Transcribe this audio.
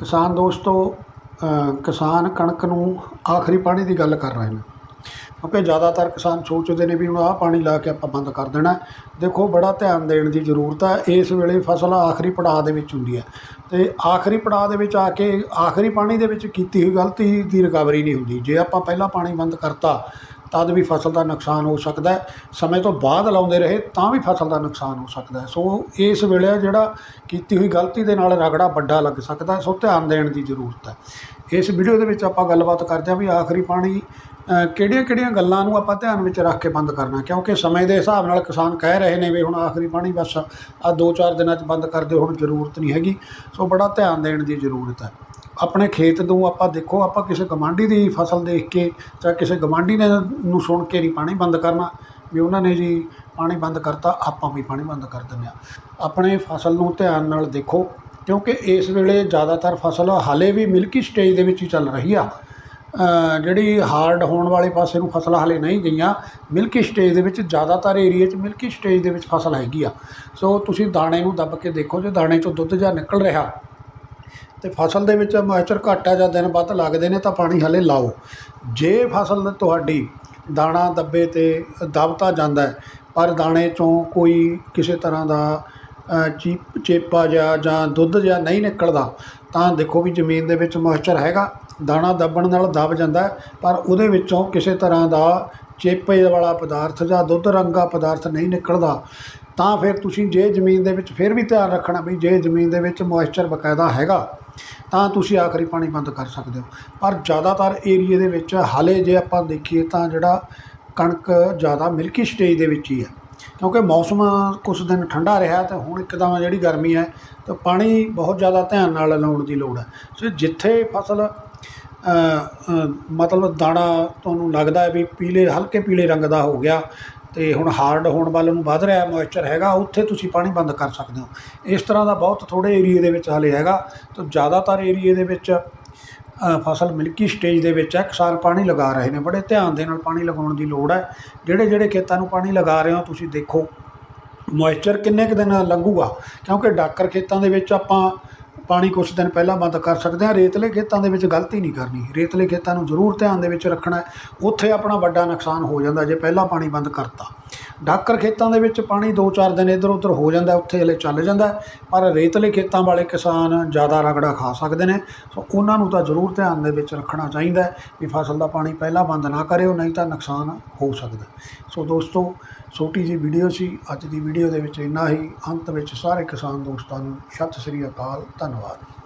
ਕਿਸਾਨ ਦੋਸਤੋ ਕਿਸਾਨ ਕਣਕ ਨੂੰ ਆਖਰੀ ਪਾਣੀ ਦੀ ਗੱਲ ਕਰ ਰਹੇ ਨੇ। ਕਿਉਂਕਿ ਜ਼ਿਆਦਾਤਰ ਕਿਸਾਨ ਸੋਚਦੇ ਨੇ ਵੀ ਹੁਣ ਆਹ ਪਾਣੀ ਲਾ ਕੇ ਆਪਾਂ ਬੰਦ ਕਰ ਦੇਣਾ। ਦੇਖੋ, ਬੜਾ ਧਿਆਨ ਦੇਣ ਦੀ ਜ਼ਰੂਰਤ ਹੈ। ਇਸ ਵੇਲੇ ਫਸਲ ਆਖਰੀ ਪੜਾਅ ਦੇ ਵਿੱਚ ਹੁੰਦੀ ਹੈ। ਤੇ ਆਖਰੀ ਪੜਾਅ ਦੇ ਵਿੱਚ ਆ ਕੇ ਆਖਰੀ ਪਾਣੀ ਦੇ ਵਿੱਚ ਕੀਤੀ ਹੋਈ ਗਲਤੀ ਦੀ ਰਿਕਵਰੀ ਨਹੀਂ ਹੁੰਦੀ। ਜੇ ਆਪਾਂ ਪਹਿਲਾਂ ਪਾਣੀ ਬੰਦ ਕਰਤਾ ਤਦ ਵੀ ਫਸਲ ਦਾ ਨੁਕਸਾਨ ਹੋ ਸਕਦਾ ਸਮੇਂ ਤੋਂ ਬਾਅਦ ਲਾਉਂਦੇ ਰਹੇ ਤਾਂ ਵੀ ਫਸਲ ਦਾ ਨੁਕਸਾਨ ਹੋ ਸਕਦਾ ਸੋ ਇਸ ਵੇਲੇ ਜਿਹੜਾ ਕੀਤੀ ਹੋਈ ਗਲਤੀ ਦੇ ਨਾਲ ਰਗੜਾ ਵੱਡਾ ਲੱਗ ਸਕਦਾ ਸੋ ਧਿਆਨ ਦੇਣ ਦੀ ਜ਼ਰੂਰਤ ਹੈ। ਇਸ ਵੀਡੀਓ ਦੇ ਵਿੱਚ ਆਪਾਂ ਗੱਲਬਾਤ ਕਰਦੇ ਹਾਂ ਵੀ ਆਖਰੀ ਪਾਣੀ ਕਿਹੜੀਆਂ-ਕਿਹੜੀਆਂ ਗੱਲਾਂ ਨੂੰ ਆਪਾਂ ਧਿਆਨ ਵਿੱਚ ਰੱਖ ਕੇ ਬੰਦ ਕਰਨਾ ਕਿਉਂਕਿ ਸਮੇਂ ਦੇ ਹਿਸਾਬ ਨਾਲ ਕਿਸਾਨ ਕਹਿ ਰਹੇ ਨੇ ਵੀ ਹੁਣ ਆਖਰੀ ਪਾਣੀ ਬਸ ਆ 2-4 ਦਿਨਾਂ 'ਚ ਬੰਦ ਕਰ ਦਿਓ, ਹੁਣ ਜ਼ਰੂਰਤ ਨਹੀਂ ਹੈਗੀ। ਸੋ ਬੜਾ ਧਿਆਨ ਦੇਣ ਦੀ ਜ਼ਰੂਰਤ ਹੈ। ਆਪਣੇ ਖੇਤ ਨੂੰ ਆਪਾਂ ਦੇਖੋ, ਆਪਾਂ ਕਿਸੇ ਗਵਾਂਢੀ ਦੀ ਫਸਲ ਦੇਖ ਕੇ ਜਾਂ ਕਿਸੇ ਗਵਾਂਢੀ ਨੇ ਨੂੰ ਸੁਣ ਕੇ ਨਹੀਂ ਪਾਣੀ ਬੰਦ ਕਰਨਾ, ਵੀ ਉਹਨਾਂ ਨੇ ਜੀ ਪਾਣੀ ਬੰਦ ਕਰਤਾ, ਆਪਾਂ ਵੀ ਪਾਣੀ ਬੰਦ ਕਰ ਦਿੰਦੇ ਹਾਂ। ਆਪਣੇ ਫਸਲ ਨੂੰ ਧਿਆਨ ਨਾਲ ਦੇਖੋ, ਕਿਉਂਕਿ ਇਸ ਵੇਲੇ ਜ਼ਿਆਦਾਤਰ ਫਸਲ ਹਾਲੇ ਵੀ ਮਿਲਕੀ ਸਟੇਜ ਦੇ ਵਿੱਚ ਹੀ ਚੱਲ ਰਹੀ ਆ। ਜਿਹੜੀ ਹਾਰਡ ਹੋਣ ਵਾਲੇ ਪਾਸੇ ਨੂੰ ਫਸਲਾਂ ਹਾਲੇ ਨਹੀਂ ਗਈਆਂ, ਮਿਲਕੀ ਸਟੇਜ ਦੇ ਵਿੱਚ ਜ਼ਿਆਦਾਤਰ ਏਰੀਏ 'ਚ ਮਿਲਕੀ ਸਟੇਜ ਦੇ ਵਿੱਚ ਫਸਲ ਹੈਗੀ ਆ। ਸੋ ਤੁਸੀਂ ਦਾਣੇ ਨੂੰ ਦੱਬ ਕੇ ਦੇਖੋ, ਜੇ ਦਾਣੇ 'ਚੋਂ ਦੁੱਧ ਜਾਂ ਨਿਕਲ ਰਿਹਾ ਤੇ ਫਸਲ ਦੇ ਵਿੱਚ ਮੋਇਸਚਰ ਘੱਟ ਆ ਜਾਂ ਦਿਨ ਵੱਧ ਲੱਗਦੇ ਨੇ ਤਾਂ ਪਾਣੀ ਹਲੇ ਲਾਓ। ਜੇ ਫਸਲ ਤੁਹਾਡੀ ਦਾਣਾ ਦੱਬੇ ਤੇ ਦਬਤਾ ਜਾਂਦਾ ਪਰ ਦਾਣੇ ਚੋਂ ਕੋਈ ਕਿਸੇ ਤਰ੍ਹਾਂ ਦਾ ਚੀਪ, ਚੇਪਾ ਜਾਂ ਜਾਂ ਦੁੱਧ ਜਾਂ ਨਹੀਂ ਨਿਕਲਦਾ, ਤਾਂ ਦੇਖੋ ਵੀ ਜ਼ਮੀਨ ਦੇ ਵਿੱਚ ਮੋਇਸਚਰ ਹੈਗਾ। ਦਾਣਾ ਦੱਬਣ ਨਾਲ ਦਬ ਜਾਂਦਾ ਪਰ ਉਹਦੇ ਵਿੱਚੋਂ ਕਿਸੇ ਤਰ੍ਹਾਂ ਦਾ ਚੇਪੇ ਵਾਲਾ ਪਦਾਰਥ ਜਾਂ ਦੁੱਧ ਰੰਗਾ ਪਦਾਰਥ ਨਹੀਂ ਨਿਕਲਦਾ, ਤਾਂ ਫਿਰ ਤੁਸੀਂ ਜੇ ਜ਼ਮੀਨ ਦੇ ਵਿੱਚ ਫਿਰ ਵੀ ਧਿਆਨ ਰੱਖਣਾ ਵੀ ਜੇ ਜ਼ਮੀਨ ਦੇ ਵਿੱਚ ਮੋਇਸਚਰ ਬਕਾਇਦਾ ਹੈਗਾ, ਤਾਂ ਤੁਸੀਂ ਆਖਰੀ ਪਾਣੀ ਬੰਦ ਕਰ ਸਕਦੇ ਹੋ। ਪਰ ਜ਼ਿਆਦਾਤਰ ਏਰੀਏ ਦੇ ਵਿੱਚ ਹਾਲੇ ਜੇ ਆਪਾਂ ਦੇਖੀਏ ਤਾਂ ਜਿਹੜਾ ਕਣਕ ਜ਼ਿਆਦਾ ਮਿਲਕੀ ਸਟੇਜ ਦੇ ਵਿੱਚ ਹੀ ਹੈ। ਕਿਉਂਕਿ ਮੌਸਮ ਕੁਝ ਦਿਨ ਠੰਡਾ ਰਿਹਾ ਤੇ ਹੁਣ ਇੱਕਦਮ ਜਿਹੜੀ ਗਰਮੀ ਹੈ, ਤਾਂ ਪਾਣੀ ਬਹੁਤ ਜ਼ਿਆਦਾ ਧਿਆਨ ਨਾਲ ਲਾਉਣ ਦੀ ਲੋੜ ਹੈ। ਸੋ ਜਿੱਥੇ ਫਸਲ ਮਤਲਬ ਦਾਣਾ ਤੁਹਾਨੂੰ ਲੱਗਦਾ ਵੀ ਪੀਲੇ, ਹਲਕੇ ਪੀਲੇ ਰੰਗ ਦਾ ਹੋ ਗਿਆ ਤੇ ਹੁਣ ਹਾਰਡ ਹੋਣ ਵੱਲ ਨੂੰ ਵੱਧ ਰਿਹਾ ਮੋਇਸਚਰ ਹੈਗਾ, ਉੱਥੇ ਤੁਸੀਂ ਪਾਣੀ ਬੰਦ ਕਰ ਸਕਦੇ ਹੋ। ਇਸ ਤਰ੍ਹਾਂ ਦਾ ਬਹੁਤ ਥੋੜੇ ਏਰੀਏ ਦੇ ਵਿੱਚ ਹਾਲੇ ਹੈਗਾ ਤਾਂ ਜ਼ਿਆਦਾਤਰ ਏਰੀਏ ਦੇ ਵਿੱਚ ਫਸਲ ਮਿਲਕੀ ਸਟੇਜ ਦੇ ਵਿੱਚ ਹੈ, ਕਿਸਾਨ ਪਾਣੀ ਲਗਾ ਰਹੇ ਨੇ। ਬੜੇ ਧਿਆਨ ਦੇ ਨਾਲ ਪਾਣੀ ਲਗਾਉਣ ਦੀ ਲੋੜ ਹੈ। ਜਿਹੜੇ ਜਿਹੜੇ ਖੇਤਾਂ ਨੂੰ ਪਾਣੀ ਲਗਾ ਰਹੇ ਹੋ, ਤੁਸੀਂ ਦੇਖੋ ਮੋਇਸਚਰ ਕਿੰਨੇ ਕੁ ਦਿਨ ਲੰਘੂਗਾ? ਕਿਉਂਕਿ ਡਾਕਰ ਖੇਤਾਂ ਦੇ ਵਿੱਚ ਆਪਾਂ ਪਾਣੀ ਕੁਛ ਦਿਨ ਪਹਿਲਾਂ ਬੰਦ ਕਰ ਸਕਦੇ ਹਾਂ। ਰੇਤਲੇ ਖੇਤਾਂ ਦੇ ਵਿੱਚ ਗਲਤੀ ਨਹੀਂ ਕਰਨੀ। ਰੇਤਲੇ ਖੇਤਾਂ ਨੂੰ ਜ਼ਰੂਰ ਧਿਆਨ ਦੇ ਵਿੱਚ ਰੱਖਣਾ ਉੱਥੇ ਆਪਣਾ ਵੱਡਾ ਨੁਕਸਾਨ ਹੋ ਜਾਂਦਾ ਜੇ ਪਹਿਲਾਂ ਪਾਣੀ ਬੰਦ ਕਰਤਾ। ਡਾਕਰ ਖੇਤਾਂ ਦੇ ਵਿੱਚ ਪਾਣੀ 2-4 ਦਿਨ ਇੱਧਰ ਉੱਧਰ ਹੋ ਜਾਂਦਾ, ਉੱਥੇ ਹਲੇ ਚੱਲ ਜਾਂਦਾ, ਪਰ ਰੇਤਲੇ ਖੇਤਾਂ ਵਾਲੇ ਕਿਸਾਨ ਜ਼ਿਆਦਾ ਰਗੜਾ ਖਾ ਸਕਦੇ ਨੇ, ਸੋ ਉਹਨਾਂ ਨੂੰ ਤਾਂ ਜ਼ਰੂਰ ਧਿਆਨ ਦੇ ਵਿੱਚ ਰੱਖਣਾ ਚਾਹੀਦਾ ਵੀ ਫਸਲ ਦਾ ਪਾਣੀ ਪਹਿਲਾਂ ਬੰਦ ਨਾ ਕਰਿਓ, ਨਹੀਂ ਤਾਂ ਨੁਕਸਾਨ ਹੋ ਸਕਦਾ ਸੋ ਦੋਸਤੋ, ਛੋਟੀ ਜੀ ਵੀਡੀਓ ਸੀ, ਅੱਜ ਦੀ ਵੀਡੀਓ ਦੇ ਵਿੱਚ ਇੰਨਾ ਹੀ, ਅੰਤ ਵਿੱਚ ਸਾਰੇ ਕਿਸਾਨ ਦੋਸਤਾਂ ਨੂੰ ਸਤਿ ਸ੍ਰੀ ਅਕਾਲ, ਧੰਨਵਾਦ।